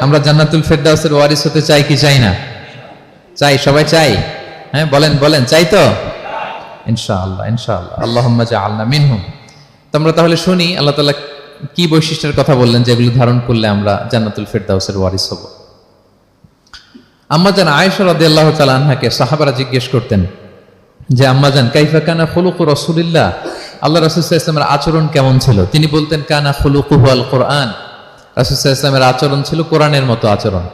আমরা জান্নাতুল ফেরদাউসের ওয়ারিস হতে চাই কি চাই না? চাই, সবাই চাই? হ্যাঁ বলেন বলেন, চাই তো? ইনশাআল্লাহ ইনশাআল্লাহ। আল্লাহুম্মা জাআলনা মিনহুম। তোমরা তাহলে শুনি, আল্লাহ তাআলা কি বৈশিষ্ট্যের কথা বললেন যেগুলো ধারণ করলে আমরা জান্নাতুল ফেরদাউসের ওয়ারিস হব? আম্মাজান আয়েশা রাদিয়াল্লাহু তাআলা আনহাকে সাহাবারা জিজ্ঞেস করতেন যে আম্মাজান কাইফা কানা খুলুকু রাসূলিল্লাহ? আল্লাহ রাসূল সাল্লাল্লাহু আলাইহি ওয়াসাল্লামের আচরণ কেমন ছিল? তিনি বলতেন, কানা খুলুকুহু আল কোরআন সাল্লাল্লাহু আচরণ ছিল কোরআনের মতো আচরণ।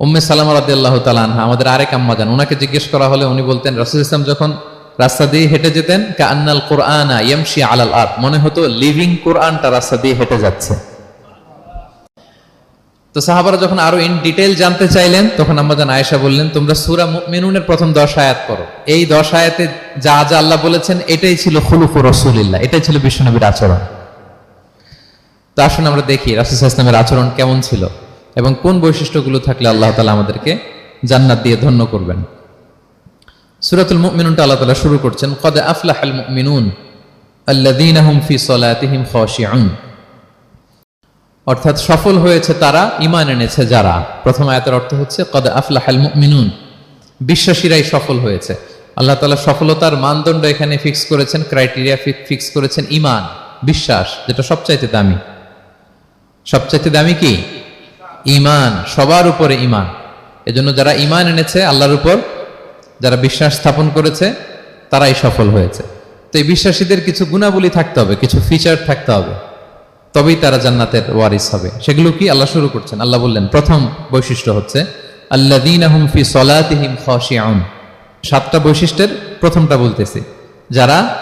উম্মে সালাম রাদিয়াল্লাহু তাআলা আনহা আমাদের আরেক আম্মাজান ওনাকে জিজ্ঞেস করা হলে উনি বলতেন, রাসূল ইসলাম যখন রাস্তা দিয়ে হেঁটে যেতেন কান্নাল কোরআনা ইয়ামশি আলাল আরদ, মনে হতো লিভিং কোরআনটা রাস্তা দিয়ে হেঁটে যাচ্ছে। তো সাহাবারা যখন আরও ইন ডিটেল জানতে চাইলেন, তখন আম্মাজান আয়েশা বললেন, তোমরা সুরা মেনুনের প্রথম দশ আয়াত করো এই দশ আয়াতে যা যা আল্লাহ বলেছেন, এটাই ছিল খুলুকু রাসূলিল্লাহ, এটাই ছিল বিশ্বনবীর আচরণ। তো আসুন আমরা দেখি রাসূল ইসলামের আচরণ কেমন ছিল এবং কোন বৈশিষ্ট্যগুলো থাকলে আল্লাহ তালা আমাদেরকে জান্নাত দিয়ে ধন্য করবেন। সুরাতুল মুমিনুনটা আল্লাহ তালা শুরু করছেন, কদ আফলাহাল মুমিনুন আল্লাযীনা হুম ফি অর্থাৎ সফল হয়েছে তারা, ঈমান এনেছে যারা। প্রথম আয়াতের অর্থ হচ্ছে, কদ আফলাহাল মুমিনুন। বিশ্বাসীরাই সফল হয়েছে। আল্লাহ তাআলা সফলতার মানদণ্ড এখানে ফিক্স করেছেন ক্রাইটেরিয়া ফিক্স করেছেন ইমান বিশ্বাস, যেটা সবচাইতে দামি। সবচাইতে দামি কি? ইমান সবার উপরে ইমান এজন্য যারা ইমান এনেছে, আল্লাহর উপর যারা বিশ্বাস স্থাপন করেছে, তারাই সফল হয়েছে। তো এই বিশ্বাসীদের কিছু গুণাবলী থাকতে হবে, কিছু ফিচার থাকতে হবে। তবেই তারা জান্নাতের ওয়ারিস হবে। সেগুলো কি? আল্লাহ শুরু করছেন। আল্লাহ বললেন, প্রথম বৈশিষ্ট্য হচ্ছে আল্লাযীনাহুম ফি সলাতিহিম খাশিউন। সাতটা বৈশিষ্ট্যের প্রথমটা বলতেছি। যারা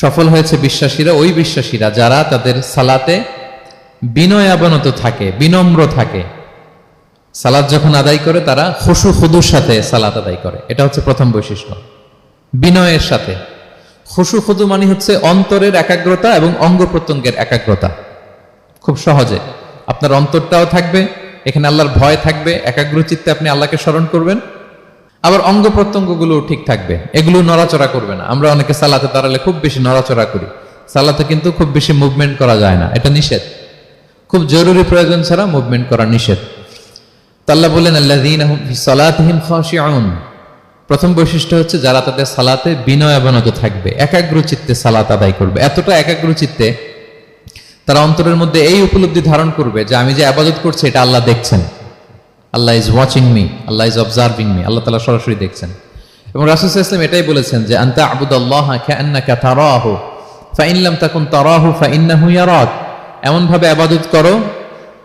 সফল হয়েছে বিশ্বাসীরা, ওই বিশ্বাসীরা যারা তাদের সালাতে বিনয়াবনত থাকে, বিনম্র থাকে। সালাদ যখন আদায় করে, তারা খুশু খুদুর সাথে সালাত আদায় করে। এটা হচ্ছে প্রথম বৈশিষ্ট্য। বিনয়ের সাথে। খুশু খুদু মানে হচ্ছে অন্তরের একাগ্রতা এবং অঙ্গ প্রত্যঙ্গের একাগ্রতা। খুব সহজে। আপনার অন্তরটাও থাকবে, এখানে আল্লাহর ভয় থাকবে একাগ্র চিত্তে আপনি আল্লাহকে স্মরণ করবেন। আবার অঙ্গ প্রত্যঙ্গগুলো ঠিক থাকবে। এগুলো নড়াচড়া করবে না। আমরা অনেকে সালাতে দাঁড়ালে খুব বেশি নড়াচড়া করি। সালাতে কিন্তু খুব বেশি মুভমেন্ট করা যায় না। এটা নিষেধ। খুব জরুরি প্রয়োজন ছাড়া মুভমেন্ট করা নিষেধ। তাল্লাহ বললেন আল্লাহ প্রথম বৈশিষ্ট্য হচ্ছে যারা তাদের সালাতে বিনয় অবনত থাকবে একাগ্র চিত্তে সালাত আদায় করবে। এতটা একাগ্র চিত্তে তারা অন্তরের মধ্যে এই উপলব্ধি ধারণ করবে যে, আমি যে আবাদত করছি, এটা আল্লাহ দেখছেন। Allah is watching me Allah is observing me Allah তালা সরাসরি দেখছেন। এবং রাসুল ইসলাম এটাই বলেছেন যে, আন্তা আবুদাল্লাহ কান্নাকা তারাহু ফাইনলাম তাকুন তারাহু ফাইন্নাহু ইয়ারাক। এমন ভাবে আবাদত করো,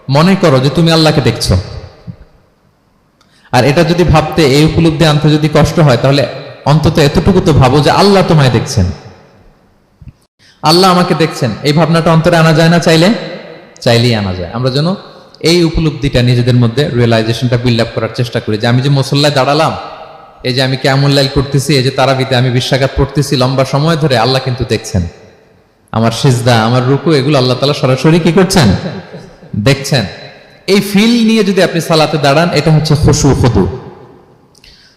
মনে করো যে তুমি আল্লাহকে দেখছ। আর এটা যদি ভাবতে, এই উপলব্ধি আনতে যদি কষ্ট হয়, তাহলে অন্তত এতটুকু তো ভাবো যে আল্লাহ তোমায় দেখছেন। আল্লাহ আমাকে দেখছেন। এই ভাবনাটা অন্তরে আনা যায় না চাইলে? চাইলেই আনা যায়। আমরা যেন এই উপলব্ধিটা নিজেদের মধ্যে রিয়েলাইজেশনটা বিল্ড আপ করার চেষ্টা করি। যে আমি যে মুসল্লায় দাঁড়ালাম, এই যে আমি কেমন লাইল করতেছি, এই যে তারাবিতে আমি বিশ্বাঘাত পড়তেছি, লম্বা সময় ধরে আল্লাহ কিন্তু দেখছেন। আমার সিজদা, আমার রুকু, এগুলো আল্লাহ তালা সরাসরি কি করছেন? দেখছেন। এই ফিল নিয়ে যদি আপনি সালাতে দাঁড়ান, এটা হচ্ছে খুশু, খুদু।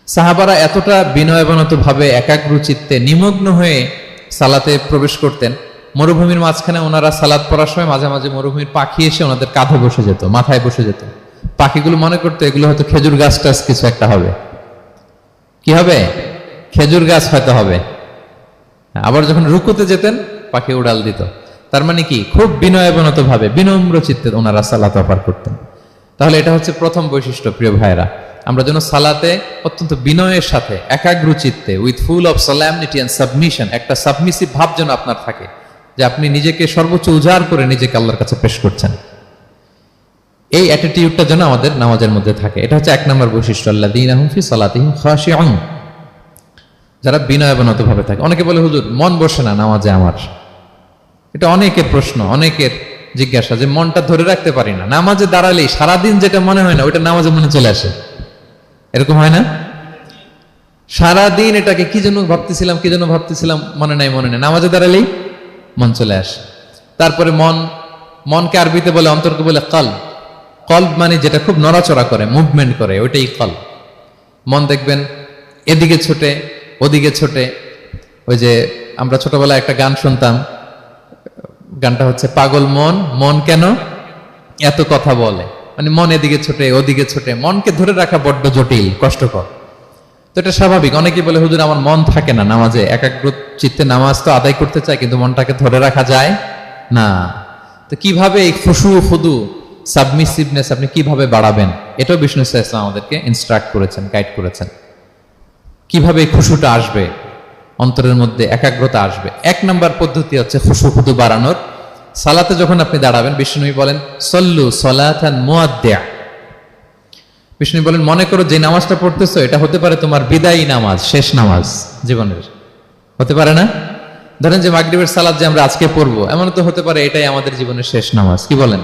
সাহাবারা এতটা বিনয়বনত ভাবে একাগ্র চিত্তে নিমগ্ন হয়ে সালাতে প্রবেশ করতেন। মরুভূমির মাঝখানে ওনারা সালাদ পড়ার সময় মাঝে মাঝে মরুভূমির পাখি এসে ওনাদের কাঁধে বসে যেত, মাথায় বসে যেত। পাখিগুলো মনে করতো, এগুলো হয়তো খেজুর গাছ টাছ কিছু একটা হবে। কি হবে? খেজুর গাছ হয়তো হবে। আবার যখন রুকুতে যেতেন, পাখি উড়াল দিত। তার মানে কি? খুব বিনয়বনত ভাবে বিনম্র চিত্তে ওনারা সালাত অফার করতেন। তাহলে এটা হচ্ছে প্রথম বৈশিষ্ট্য, প্রিয় ভাইরা আমরা যেন সালাতে অত্যন্ত বিনয়ের সাথে, একাগ্র চিত্তে with full of solemnity and submission একটা সাবমিসিভ ভাব যেন আপনার থাকে। যে আপনি নিজেকে সর্বোচ্চ উজাড় করে নিজেকে আল্লাহর কাছে পেশ করছেন। এই অ্যাটিটিউডটা যেন আমাদের নামাজের মধ্যে থাকে। এটা হচ্ছে এক নম্বর বৈশিষ্ট্য। আল্লাহ দিন আহমফি সালাতিহিম অং যারা বিনয়বনত ভাবে থাকে। অনেকে বলে, হুজুর, মন বসে না নামাজে আমার। এটা অনেকের প্রশ্ন, অনেকের জিজ্ঞাসা যে, মনটা ধরে রাখতে পারি না। নামাজে দাঁড়ালেই সারাদিন যেটা মনে হয় না, ওইটা নামাজে মনে চলে আসে। এরকম হয় না? সারাদিন এটাকে কি জন্য ভাবতেছিলাম, কি জন্য ভাবতেছিলাম, মনে নাই, মনে নেই। নামাজে দাঁড়ালেই মন চলে আসে। তারপরে মন, মনকে আরবিতে বলে, অন্তরকে বলে কল কল্ব মানে যেটা খুব নড়াচড়া করে মুভমেন্ট করে, ওইটাই কল মন দেখবেন এদিকে ছোটে, ওদিকে ছোটে। ওই যে আমরা ছোটবেলায় একটা গান শুনতাম, গানটা হচ্ছে, পাগল মন মন কেন এত কথা বলে? মানে মন এদিকে ছোটে, ওদিকে ছোটে। মনকে ধরে রাখা বড্ড জটিল, কষ্টকর। তো এটা স্বাভাবিক। অনেকেই বলে, হুজুর, আমার মন থাকে না নামাজে। একাগ্র চিত্তে নামাজ তো আদায় করতে চায় কিন্তু মনটাকে ধরে রাখা যায় না। তো কীভাবে এই খুশু ফুদু, সাবমিসিভনেস আপনি কীভাবে বাড়াবেন? এটাও বিষ্ণু ইসলাম আমাদেরকে ইনস্ট্রাক্ট করেছেন গাইড করেছেন। কীভাবে এই খুশুটা আসবে? অন্তরের মধ্যে একাগ্রতা আসবে। এক নম্বর পদ্ধতি হচ্ছে খুশু খুদু বাড়ানোর। সালাতে যখন আপনি দাঁড়াবেন, বিষ্ণু বলেন, সল্লু সলাথান মুয়াদ্দিয়া। বিষ্ণু বলেন, মনে করো যে নামাজটা পড়তেছো, এটা হতে পারে তোমার বিদায়ী নামাজ, শেষ নামাজ জীবনের। হতে পারে না? ধরেন যে মাগরিবের সালাদ যে আমরা আজকে পড়ব এমন তো হতে পারে এটাই আমাদের জীবনের শেষ নামাজ, কি বলেন?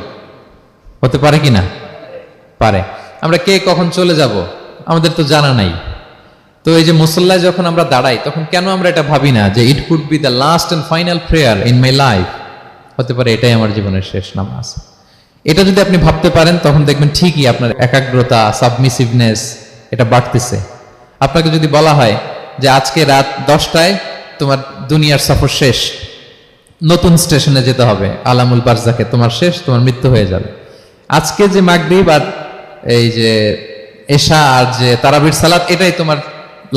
হতে পারে কি না? পারে। আমরা কে কখন চলে যাব, আমাদের তো জানা নাই। তো এই যে মুসল্লায় যখন আমরা দাঁড়াই, তখন কেন আমরা এটা ভাবি না যে it could be the last and final prayer in my life হতে পারে এটাই আমার জীবনের শেষ নামাজ। এটা যদি আপনি ভাবতে পারেন, তখন দেখবেন ঠিকই আপনার একাগ্রতা সাবমিসিভনেস এটা বাড়তেছে। আপনাকে যদি বলা হয় যে আজকে রাত দশটায় তোমার দুনিয়ার সফর শেষ, নতুন স্টেশনে যেতে হবে, আলামুল বারজাকে, তোমার শেষ, তোমার মৃত্যু হয়ে যাবে। আজকে যে মাগরিব আর এই যে এশা আর যে তারাবির সালাত, এটাই তোমার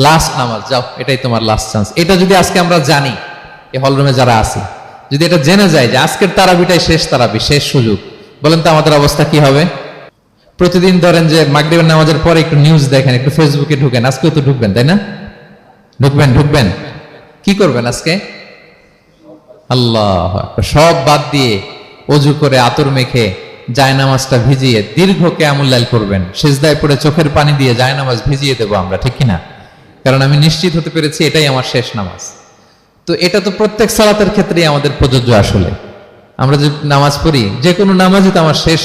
লাস্ট নামাজ, যাও, এটাই তোমার লাস্ট চান্স এটা যদি আজকে আমরা জানি, এই হলরুমে যারা আছি, যদি এটা জেনে যায় যে আজকের তারাবিটাই শেষ তারাবি, শেষ সুযোগ বলেন তো আমাদের অবস্থা কি হবে? প্রতিদিন ধরেন যে মাগরিবের নামাজের পরে একটু নিউজ দেখেন, একটু ফেসবুকে ঢুকেন, আজকেও তো ঢুকবেন, তাই না? ঢুকবেন ঢুকবেন। কি করবেন আজকে? আল্লাহ সব বাদ দিয়ে অজু করে আতর মেখে জায়নামাজটা ভিজিয়ে দীর্ঘ কেয়ামুল্লাল করবেন সেজদায় পড়ে চোখের পানি দিয়ে জায়নামাজ ভিজিয়ে দেবো আমরা, ঠিক কিনা? কারণ আমি নিশ্চিত হতে পেরেছি এটাই আমার শেষ নামাজ। তো এটা তো প্রত্যেক সালাতের ক্ষেত্রেই আমাদের প্রযোজ্য আসলে। আমরা যে নামাজ পড়ি, যে কোনো নামাজই তো আমার শেষ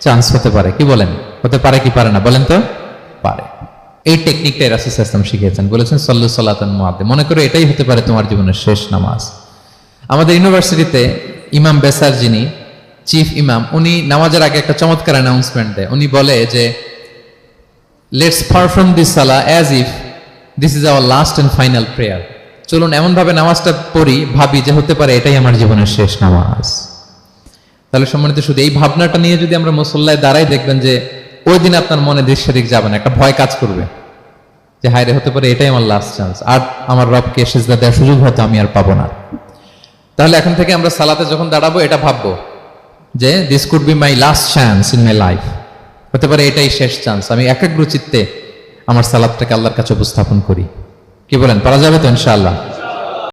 চান্স হতে পারে। কি বলেন? হতে পারে কি পারে না? বলেন তো? পারে। এই টেকনিকটাই রাসুল ইসলাম শিখিয়েছেন। বলেছেন, সল্লু সাল্লাতন মুআদ্দে মনে করো এটাই হতে পারে তোমার জীবনের শেষ নামাজ। আমাদের ইউনিভার্সিটিতে ইমাম বেসার যিনি, চিফ ইমাম, উনি নামাজের আগে একটা চমৎকার অ্যানাউন্সমেন্ট দেয়। উনি বলে যে লেটস পারফর্ম দিস সালা as if this is our last and final prayer চলুন, এমনভাবে নামাজটা পড়ি, ভাবি যে হতে পারে এটাই আমার জীবনের শেষ নামাজ। তাহলে সম্মানিত শুধু, এই ভাবনাটা নিয়ে যদি আমরা মুসল্লায় দাঁড়াই, দেখবেন যে ওই দিন আপনার মনে দিক সেদিক যাবে না, একটা ভয় কাজ করবে। যে, হায়রে, হতে পারে এটাই আমার লাস্ট চান্স আর আমার রবকে সেজদা দেওয়ার সুযোগ হয়তো আমি আর পাবো না। তাহলে এখন থেকে আমরা সালাতে যখন দাঁড়াবো, এটা ভাববো যে this could be my last chance in my life হতে পারে এটাই শেষ চান্স আমি একাগ্র চিত্তে আমার সালাদটাকে আল্লাহর কাছে উপস্থাপন করি। কি বলেন? পারা যাবে তো ইনশাআল্লাহ।